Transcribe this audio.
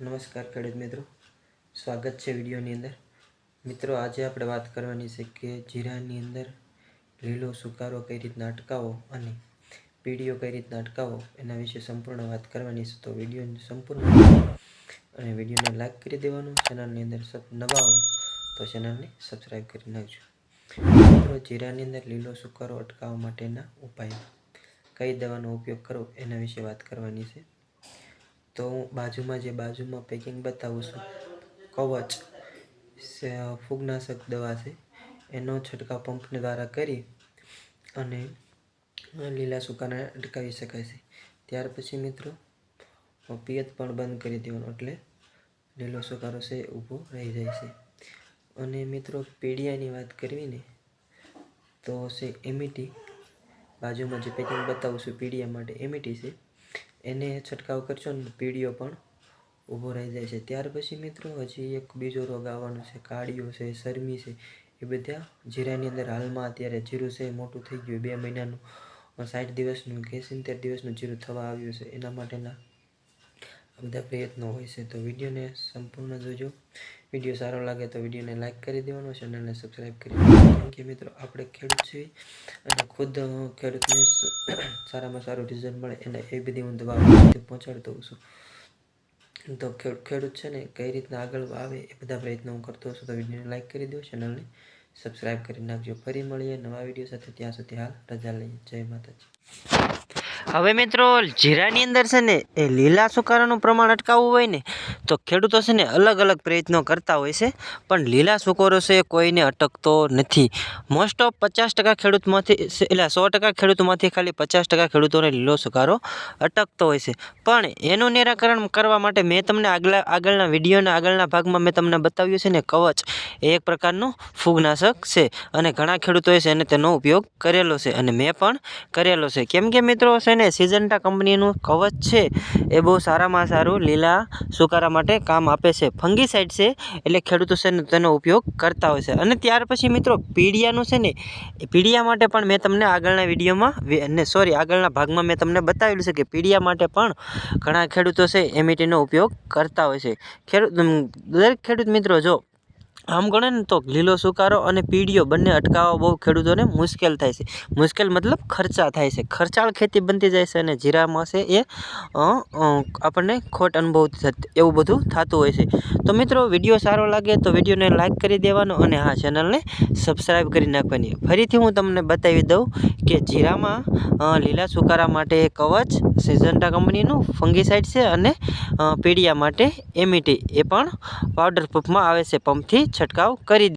નમસ્કાર ખેડૂત મિત્રો. સ્વાગત છે વિડીયોની અંદર. મિત્રો, આજે આપણે વાત કરવાની છે કે જીરાની અંદર લીલો સુકારો કઈ રીતના અટકાવો અને પીડીઓ કઈ રીતના અટકાવો એના વિશે સંપૂર્ણ વાત કરવાની છે. તો વિડીયોની સંપૂર્ણ અને વિડીયોને લાઇક કરી દેવાનું, ચેનલની અંદર સબ હો તો ચેનલને સબસ્ક્રાઈબ કરી નાખજો. મિત્રો, જીરાની અંદર લીલો સુકારો અટકાવવા માટેના ઉપાયો. કઈ દવાનો ઉપયોગ કરવો એના વિશે વાત કરવાની છે. તો હું બાજુમાં જે બાજુમાં પેકિંગ બતાવું છું, કવચ ફૂગનાશક દવા છે, એનો છંટકાવ પંપ દ્વારા કરી અને લીલા સૂકાને અટકાવી શકાય છે. ત્યાર પછી મિત્રો પિયત પણ બંધ કરી દેવાનો એટલે લીલો સુકારો છે ઊભો રહી જાય છે. અને મિત્રો, પીડિયાની વાત કરવી ને તો છે એમિટી. બાજુમાં જે પેકિંગ બતાવું છું પીડિયા માટે, એમિટી છે. એને છંટકાવ કરશો ને પીડીઓ પણ ઊભો રહી જાય છે. ત્યાર પછી મિત્રો, હજી એક બીજો રોગ આવવાનો છે કાળીઓ છે, શરમી છે. એ બધા જીરાની અંદર હાલમાં અત્યારે જીરું છે મોટું થઈ ગયું બે મહિનાનું, સાઠ દિવસનું કે સિત્તેર દિવસનું જીરું થવા આવ્યું છે. એના માટેના બધા પ્રયત્નો હોય છે, તો વિડીયોને સંપૂર્ણ જોજો. વીડિયો સારો લાગે તો વિડીયોને લાઇક કરી દેવાનો ચેનલને સબસ્ક્રાઈબ કરી દેવાનું. કે મિત્રો, આપણે ખેડૂત છીએ અને ખુદ ખેડૂતને સારામાં સારું રિઝલ્ટ મળે એને એ બધી હું દવા પહોંચાડતો હોઉં છું. તો ખેડૂત છે ને, કઈ રીતના આગળ આવે એ બધા પ્રયત્નો હું કરતો છું, તો વિડીયોને લાઇક કરી દો ચેનલને સબસ્ક્રાઈબ કરી નાખજો. ફરી મળીએ નવા વીડિયો સાથે. ત્યાં સુધી હાલ, રજા લઈએ. જય માતાજી. હવે મિત્રો, જીરાની અંદર છે ને, એ લીલા સુકારાનું પ્રમાણ અટકાવવું હોય ને, તો ખેડૂતો છે ને અલગ અલગ પ્રયત્નો કરતા હોય છે. પણ લીલા સુકારો છે કોઈને અટકતો નથી. મોસ્ટ ઓફ પચાસ ટકા ખેડૂતમાંથી, એટલે સો ટકા ખેડૂતોમાંથી ખાલી પચાસ ટકા ખેડૂતોને લીલો સુકારો અટકતો હોય છે. પણ એનું નિરાકરણ કરવા માટે મેં તમને આગલા, આગળના વિડીયોના આગળના ભાગમાં મેં તમને બતાવ્યું છે ને, કવચ એ એક પ્રકારનું ફૂગનાશક છે. અને ઘણા ખેડૂતોએ છે એને તેનો ઉપયોગ કરેલો છે. અને મેં પણ કરેલો છે. કેમ કે મિત્રો, છે ને સિઝન્ટા કંપનીનું કવચ છે, એ બહુ સારામાં સારું, લીલા સુકારા માટે કામ આપે છે. ફંગીસાઇડ છે, એટલે ખેડૂતો છે ને, તેનો ઉપયોગ કરતા હોય છે. અને ત્યાર પછી મિત્રો, પીડિયાનું છે ને પીડિયા માટે પણ મેં તમને આગળના વિડીયોમાં ને સોરી આગળના ભાગમાં મેં તમને બતાવેલું છે કે પીડિયા માટે પણ ઘણા ખેડૂતો છે એમિટીનો ઉપયોગ કરતા હોય છે. ખેડૂત, દરેક ખેડૂત મિત્રો, જો આમ ગણે ને તો લીલો સુકારો અને પીડીઓ બંને અટકાવવા બહુ ખેડૂતોને મુશ્કેલ થાય છે. મુશ્કેલ મતલબ ખર્ચા થાય છે. ખર્ચાળ ખેતી બનતી જાય છે અને જીરામાં છે એ આપણને ખોટ અનુભવ એવું બધું થતું હોય છે. તો મિત્રો, વીડિયો સારો લાગે તો વિડીયોને લાઇક કરી દેવાનો અને હા, ચેનલને સબસ્ક્રાઈબ કરી નાખવાની. ફરીથી હું તમને બતાવી દઉં કે જીરામાં લીલા સુકારા માટે કવચ, સિઝન્ટા કંપનીનું ફંગીસાઇડ છે અને પીડિયા માટે એમિટી. એ પણ પાવડર પંપમાં આવે છે પંપથી. છંટકાવ કરી